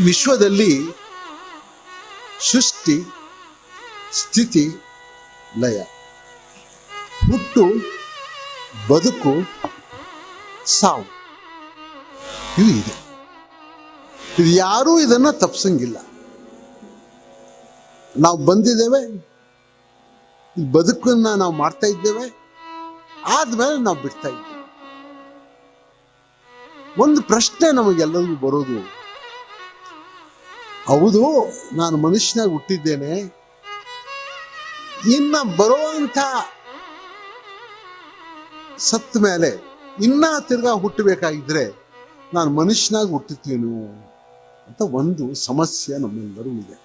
ವಿಶ್ವದಲ್ಲಿ ಸೃಷ್ಟಿ, ಸ್ಥಿತಿ, ಲಯ. ಹುಟ್ಟು, ಬದುಕು, ಸಾವು. ಇದು ಇದೆ. ಇದು ಯಾರೂ ಇದನ್ನ ತಪ್ಸಂಗಿಲ್ಲ. ನಾವು ಬಂದಿದ್ದೇವೆ ಈ ಬದುಕನ್ನ ನಾವು ಮಾಡ್ತಾ ಇದ್ದೇವೆ, ಆದ್ಮೇಲೆ ನಾವು ಬಿಡ್ತಾ ಇದ್ದೇವೆ. ಒಂದು ಪ್ರಶ್ನೆ ನಮಗೆಲ್ಲರಿಗೂ ಬರೋದು ಹೌದು, ನಾನು ಮನುಷ್ಯನಾಗಿ ಹುಟ್ಟಿದ್ದೇನೆ. ಇನ್ನ ಬರುವಂತ ಸತ್ ಮೇಲೆ ಇನ್ನ ತಿರ್ಗಾ ಹುಟ್ಟಬೇಕಾಗಿದ್ರೆ ನಾನು ಮನುಷ್ಯನಾಗಿ ಹುಟ್ಟುತ್ತೇನು ಅಂತ ಒಂದು ಸಮಸ್ಯೆ ನಮ್ಮೆಲ್ಲರೂ ಇದೆ.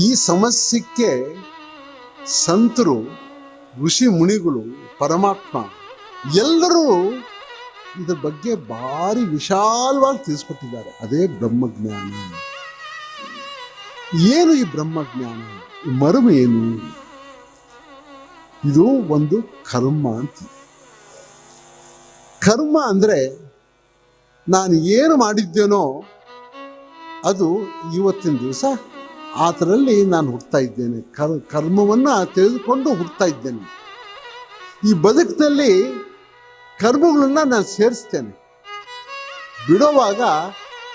ಈ ಸಮಸ್ಯೆಗೆ ಸಂತರು, ಋಷಿ ಮುನಿಗಳು, ಪರಮಾತ್ಮ ಎಲ್ಲರೂ ಇದ್ರ ಬಗ್ಗೆ ಭಾರಿ ವಿಶಾಲವಾಗಿ ತಿಳಿಸ್ಕೊಟ್ಟಿದ್ದಾರೆ. ಅದೇ ಬ್ರಹ್ಮಜ್ಞಾನ. ಏನು ಈ ಬ್ರಹ್ಮಜ್ಞಾನ? ಮರ್ಮ ಏನು? ಇದು ಒಂದು ಕರ್ಮ ಅಂತ. ಕರ್ಮ ಅಂದ್ರೆ ನಾನು ಏನು ಮಾಡಿದ್ದೇನೋ ಅದು ಇವತ್ತಿನ ದಿವಸ ಆತರಲ್ಲಿ ನಾನು ಹುಡ್ತಾ ಇದ್ದೇನೆ. ಕರ್, ಕರ್ಮವನ್ನ ತೆಗೆದುಕೊಂಡು ಹುಡ್ತಾ ಇದ್ದೇನೆ. ಈ ಬದುಕಿನಲ್ಲಿ ಕರ್ಮಗಳನ್ನ ನಾನು ಸೇರಿಸ್ತೇನೆ. ಬಿಡುವಾಗ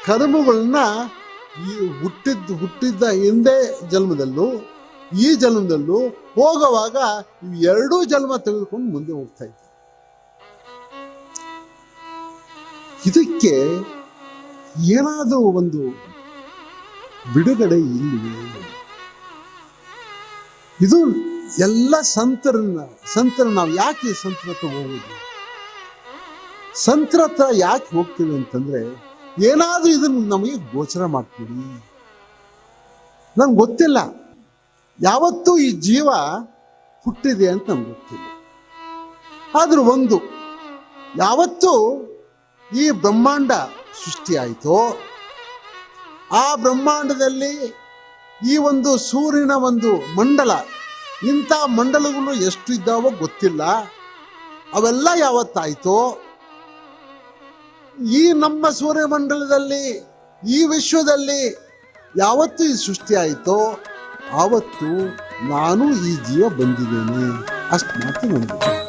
ಕರ್ಮಗಳನ್ನ ಈ ಹುಟ್ಟಿದ, ಹುಟ್ಟಿದ್ದ ಹಿಂದೆ ಜನ್ಮದಲ್ಲೂ, ಈ ಜನ್ಮದಲ್ಲೂ ಹೋಗುವಾಗ ಎರಡೂ ಜನ್ಮ ತೆಗೆದುಕೊಂಡು ಮುಂದೆ ಹೋಗ್ತಾ ಇದ್ದ ಇದಕ್ಕೆ ಏನಾದರೂ ಒಂದು ಬಿಡುಗಡೆ ಇಲ್ಲಿ ಇದು. ಎಲ್ಲ ಸಂತರನ್ನ, ಸಂತರ ನಾವು ಯಾಕೆ ಸಂತರ ಹೋಗೋದು ಸಂತರ ಯಾಕೆ ಹೋಗ್ತೀವಿ ಅಂತಂದ್ರೆ ಏನಾದ್ರೂ ಇದನ್ನ ನಮಗೆ ಗೋಚರ ಮಾಡ್ತೀವಿ ನಂಗೆ ಗೊತ್ತಿಲ್ಲ. ಯಾವತ್ತೂ ಈ ಜೀವ ಹುಟ್ಟಿದೆ ಅಂತ ನಮ್ಗೆ ಗೊತ್ತಿಲ್ಲ. ಆದರೂ ಒಂದು, ಯಾವತ್ತೂ ಈ ಬ್ರಹ್ಮಾಂಡ ಸೃಷ್ಟಿಯಾಯಿತೋ ಆ ಬ್ರಹ್ಮಾಂಡದಲ್ಲಿ ಈ ಒಂದು ಸೂರ್ಯನ ಒಂದು ಮಂಡಲ, ಇಂಥ ಮಂಡಲಗಳು ಎಷ್ಟು ಇದ್ದಾವೋ ಗೊತ್ತಿಲ್ಲ. ಅವೆಲ್ಲ ಯಾವತ್ತಾಯ್ತೋ ಈ ನಮ್ಮ ಸೂರ್ಯಮಂಡಲದಲ್ಲಿ, ಈ ವಿಶ್ವದಲ್ಲಿ ಯಾವತ್ತು ಈ ಸೃಷ್ಟಿ ಆಯಿತೋ, ಆವತ್ತು ನಾನು ಈ ಜೀವ ಬಂದಿದ್ದೇನೆ. ಅಷ್ಟು ಮಾತ್ರ ನಂಬಿಕೆ